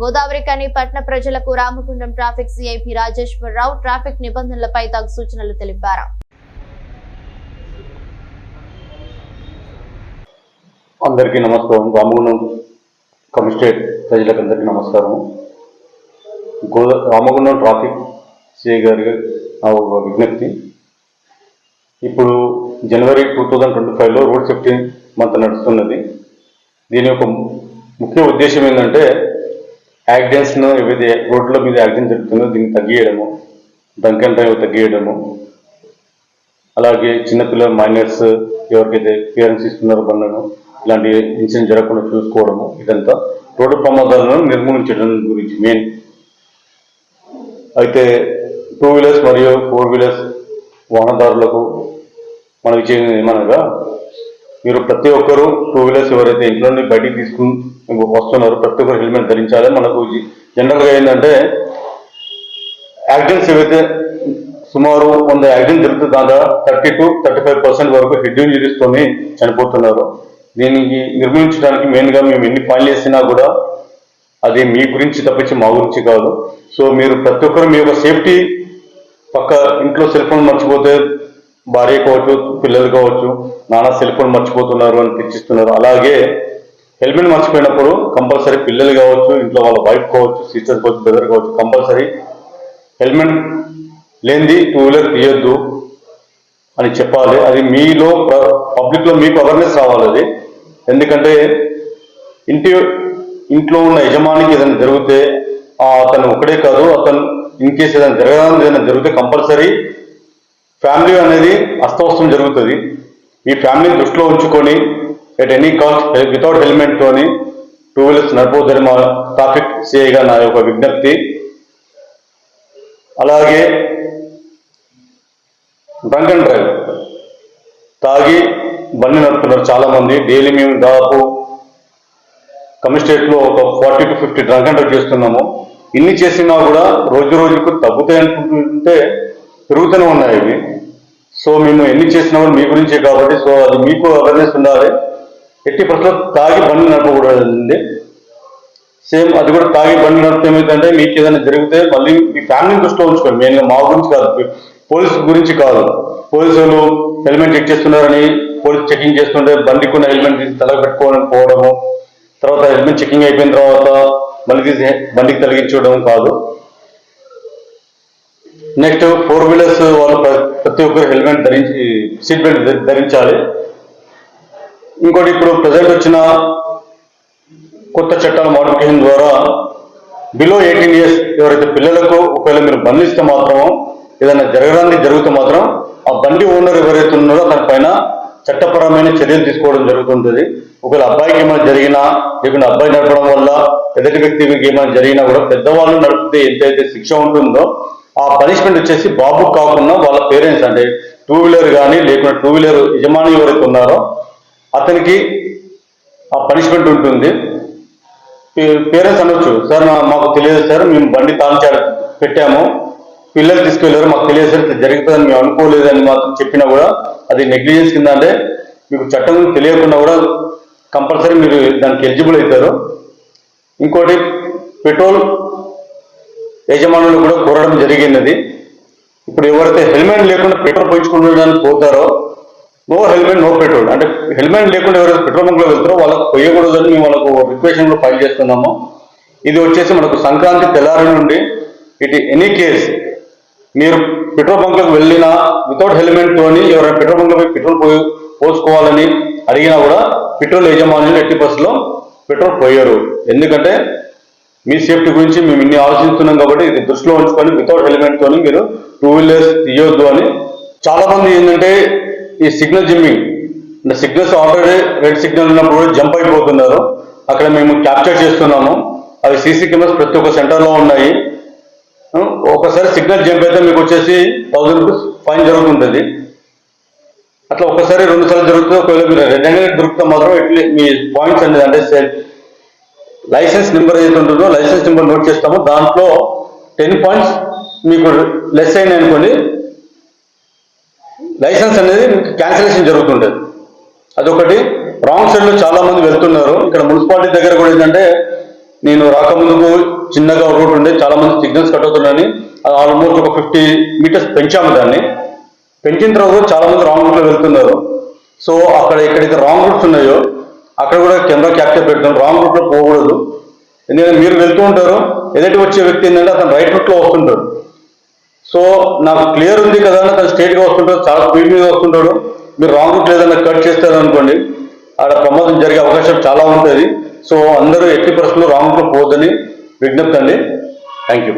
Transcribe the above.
గోదావరి కని పట్టణ ప్రజలకు Ramagundam traffic CIP Rajeshwara Rao traffic నిబంధనలపై తగు సూచనలు తెలిపారు. అందరికీ నమస్కారం. రామగుండం కమిషనరేట్ ప్రజలకు అందరికీ నమస్కారం. గోదా రామగుండం ట్రాఫిక్ సిఐ గారి నా విజ్ఞప్తి. ఇప్పుడు జనవరి టూ థౌజండ్ ట్వంటీ ఫైవ్లో రోడ్ సేఫ్టీ మంత్ నడుస్తున్నది. దీని యొక్క ముఖ్య ఉద్దేశం ఏంటంటే యాక్సిడెంట్స్ను ఏవైతే రోడ్ల మీద యాక్సిడెంట్ జరుగుతుందో దీన్ని తగ్గియడము డ్రంక్ డ్రైవ్ తగ్గియడము అలాగే చిన్నపిల్లల మైనర్స్ ఎవరికైతే పేరెంట్స్ ఇస్తున్నారో బండ్లను ఇలాంటి ఇన్సిడెంట్ జరగకుండా చూసుకోవడము ఇదంతా రోడ్డు ప్రమాదాలను నిర్మూలించడం గురించి మెయిన్ అయితే టూ వీలర్స్ మరియు ఫోర్ వీలర్స్ వాహనదారులకు మనం ఇచ్చేది ఏమనగా మీరు ప్రతి ఒక్కరూ టూ వీలర్స్ ఎవరైతే ఇంట్లో నుండి బయటికి తీసుకుని వస్తున్నారో ప్రతి ఒక్కరు హెల్మెట్ ధరించాలి. మనకు జనరల్గా ఏంటంటే యాక్సిడెంట్స్ ఏవైతే సుమారు వంద యాక్సిడెంట్ జరుగుతుంది దాదాపు thirty to thirty five percent వరకు హెడ్ ఇంజరీస్తోని చనిపోతున్నారు. దీనికి నిర్మించడానికి మెయిన్గా మేము ఎన్ని పనులు వేసినా కూడా అది మీ గురించి తప్పించి మా గురించి కాదు. సో మీరు ప్రతి ఒక్కరు మీ యొక్క సేఫ్టీ పక్క ఇంట్లో సెల్ ఫోన్ మర్చిపోతే భార్య కావచ్చు పిల్లలు కావచ్చు నానా సెల్ ఫోన్ మర్చిపోతున్నారు అని తెచ్చిస్తున్నారు అలాగే హెల్మెట్ మర్చిపోయినప్పుడు కంపల్సరీ పిల్లలు కావచ్చు ఇంట్లో వాళ్ళ వైఫ్ కావచ్చు సిస్టర్ కావచ్చు బ్రదర్ కావచ్చు కంపల్సరీ హెల్మెట్ లేనిది టూ వీలర్ తీయొద్దు అని చెప్పాలి. అది మీలో పబ్లిక్లో మీకు అవేర్నెస్ రావాలి అది. ఎందుకంటే ఇంటి ఇంట్లో ఉన్న యజమానికి ఏదైనా జరిగితే అతను ఒకడే కాదు అతను ఇన్ కేసు ఏదైనా జరగడానికి ఏదైనా జరిగితే కంపల్సరీ ఫ్యామిలీ అనేది అస్తవస్తం జరుగుతుంది. ఈ ఫ్యామిలీని దృష్టిలో ఉంచుకొని at any cost without helmet తోని టూ వీలర్స్ నడపవద్దని మా ట్రాఫిక్ సిఐగా నా యొక్క విజ్ఞప్తి. అలాగే డ్రంక్ అండ్ డ్రైవ్ తాగి బండి నడుపుతున్నారు చాలా మంది డైలీ మేము దాదాపు కమిషనరేట్లో ఒక forty to fifty drunk and drive చేస్తున్నాము. ఇన్ని చేసినా కూడా రోజు రోజుకు తగ్గుతాయి అనుకుంటుంటే పెరుగుతూనే ఉన్నాయి ఇవి. సో మేము ఎన్ని చేసినా కూడా మీ గురించే కాబట్టి సో అది మీకు అవేర్నెస్ ఉండాలి. ఎట్టి పరిస్థితుల్లో తాగి బండి నడపకూడదండి. సేమ్ అది కూడా తాగి బండి నడిపితే ఏమైందంటే మీకు ఏదైనా జరిగితే మళ్ళీ మీ ఫ్యామిలీ దృష్టిలో ఉంచుకోండి. మెయిన్గా మా గురించి కాదు పోలీస్ గురించి కాదు. పోలీసులు హెల్మెట్ చెక్ చేస్తున్నారని పోలీస్ చెకింగ్ చేస్తుంటే బండికున్న హెల్మెట్ తీసి తల పెట్టుకోవడం పోవడము తర్వాత హెల్మెట్ చెకింగ్ అయిపోయిన తర్వాత మళ్ళీ తీసి బండికి తొలగించడం కాదు. నెక్స్ట్ ఫోర్ వీలర్స్ వాళ్ళు ప్రతి ఒక్కరు హెల్మెట్ ధరించి సీట్ బెల్ట్ ధరించాలి. ఇంకోటి ఇప్పుడు ప్రజెంట్ వచ్చిన కొత్త చట్టాల మోడిఫికేషన్ ద్వారా బిలో ఎయిటీన్ ఇయర్స్ ఎవరైతే పిల్లలకు ఒకవేళ మీరు బంధిస్తే మాత్రం ఏదైనా జరగడానికి జరిగితే మాత్రం ఆ బండి ఓనర్ ఎవరైతే ఉన్నారో దానిపైన చట్టపరమైన చర్యలు తీసుకోవడం జరుగుతుంటుంది. ఒకవేళ అబ్బాయికి ఏమైనా జరిగినా లేకుంటే అబ్బాయి నడపడం వల్ల ఎదుటి వ్యక్తికి ఏమైనా జరిగినా కూడా పెద్దవాళ్ళు నడిపితే ఎంతైతే శిక్ష ఉంటుందో ఆ పనిష్మెంట్ వచ్చేసి బాబు కాకుండా వాళ్ళ పేరెంట్స్ అంటే టూ వీలర్ కానీ లేకుంటే టూ వీలర్ యజమాని ఎవరైతే ఉన్నారో అతనికి ఆ పనిష్మెంట్ ఉంటుంది. పేరెంట్స్ అనొచ్చు సార్ మాకు తెలియదు సార్ మేము బండి తాల్చా పెట్టాము. పిల్లలు తీసుకెళ్ళారు మాకు తెలియదు సార్ జరుగుతుందని మేము అనుకోలేదని మాత్రం చెప్పినా కూడా అది నెగ్లిజెన్స్ కింద అంటే మీకు చట్టం తెలియకుండా కూడా కంపల్సరీ మీరు దానికి ఎలిజిబుల్ అవుతారు. ఇంకోటి పెట్రోల్ యజమానులు కూడా కోరడం జరిగినది. ఇప్పుడు ఎవరైతే హెల్మెట్ లేకుండా పెట్రోల్ పోయించుకుంటున్నాను పోతారో నో హెల్మెట్ నో పెట్రోల్. అంటే హెల్మెట్ లేకుండా ఎవరైతే పెట్రోల్ బంక్లో వెళ్తారో వాళ్ళకు పోయకూడదని మేము వాళ్ళకు రిక్వెషన్ కూడా ఫైల్ చేస్తున్నాము. ఇది వచ్చేసి మనకు సంక్రాంతి తెల్లారి నుండి ఇట్ ఎనీ కేస్ మీరు పెట్రోల్ బంక్లకు వెళ్ళినా వితౌట్ హెల్మెట్ తోని ఎవరైనా పెట్రోల్ బంక్లో పెట్రోల్ పోయి పోసుకోవాలని అడిగినా కూడా పెట్రోల్ యజమానులు ఎట్టి బస్సులో పెట్రోల్ పోయారు. ఎందుకంటే మీ సేఫ్టీ గురించి మేము ఇన్ని ఆలోచిస్తున్నాం కాబట్టి ఇది దృష్టిలో ఉంచుకొని వితౌట్ హెల్మెట్ తోని మీరు టూ వీలర్స్ తీయొద్దు అని చాలా మంది ఏంటంటే ఈ సిగ్నల్ జిమ్మింగ్ అంటే సిగ్నల్స్ ఆల్రెడీ రెడ్ సిగ్నల్ ఉన్నప్పుడు జంప్ అయిపోతున్నారు. అక్కడ మేము క్యాప్చర్ చేస్తున్నాము. అవి సీసీ కెమెరాస్ ప్రతి ఒక్క సెంటర్లో ఉన్నాయి. ఒకసారి సిగ్నల్ జంప్ అయితే మీకు వచ్చేసి థౌసండ్ రూపీస్ ఫైన్ జరుగుతుంటుంది. అట్లా ఒకసారి రెండు సార్లు జరుగుతుంది. ఒకవేళ మీరు రెండు దొరికితే మాత్రం ఎట్లీ మీ పాయింట్స్ అనేది అంటే సెల్ లైసెన్స్ నెంబర్ ఏదైతే ఉంటుందో లైసెన్స్ నెంబర్ నోట్ చేస్తామో. దాంట్లో టెన్ పాయింట్స్ మీకు లెస్ అయినాయి అనుకోండి. లైసెన్స్ అనేది మీకు క్యాన్సిలేషన్ జరుగుతుంటుంది. అదొకటి. రాంగ్ సైడ్లో చాలా మంది వెళ్తున్నారు. ఇక్కడ మున్సిపాలిటీ దగ్గర కూడా ఏంటంటే నేను రాకముందుకు చిన్నగా రోడ్ ఉండే చాలా మంది సిగ్నల్స్ కట్ అవుతున్నాయని ఆల్మోస్ట్ ఒక ఫిఫ్టీ మీటర్స్ పెంచాము దాన్ని. పెంచిన తర్వాత చాలా మంది రాంగ్ రూట్లో వెళ్తున్నారు. సో అక్కడ ఎక్కడైతే రాంగ్ రూట్స్ ఉన్నాయో అక్కడ కూడా కెమెరా క్యాప్చర్ పెడతాం రాంగ్ రూట్లో పోకూడదు. ఎందుకంటే మీరు వెళ్తూ ఉంటారు ఎదుటి వచ్చే వ్యక్తి ఏంటంటే అతను రైట్ రూట్లో వస్తుంటాడు. సో నాకు క్లియర్ ఉంది కదా అని అతను స్ట్రేట్గా వస్తుంటాడు చాలా స్పీడ్ మీద వస్తుంటాడు. మీరు రాంగ్ రూట్ ఏదైనా కట్ చేస్తారనుకోండి అక్కడ ప్రమాదం జరిగే అవకాశం చాలా ఉంటుంది. సో అందరూ ఎట్టి పరిస్థితుల్లో రాంగ్ రూట్లో పోవద్దని విజ్ఞప్తి అండి. Thank you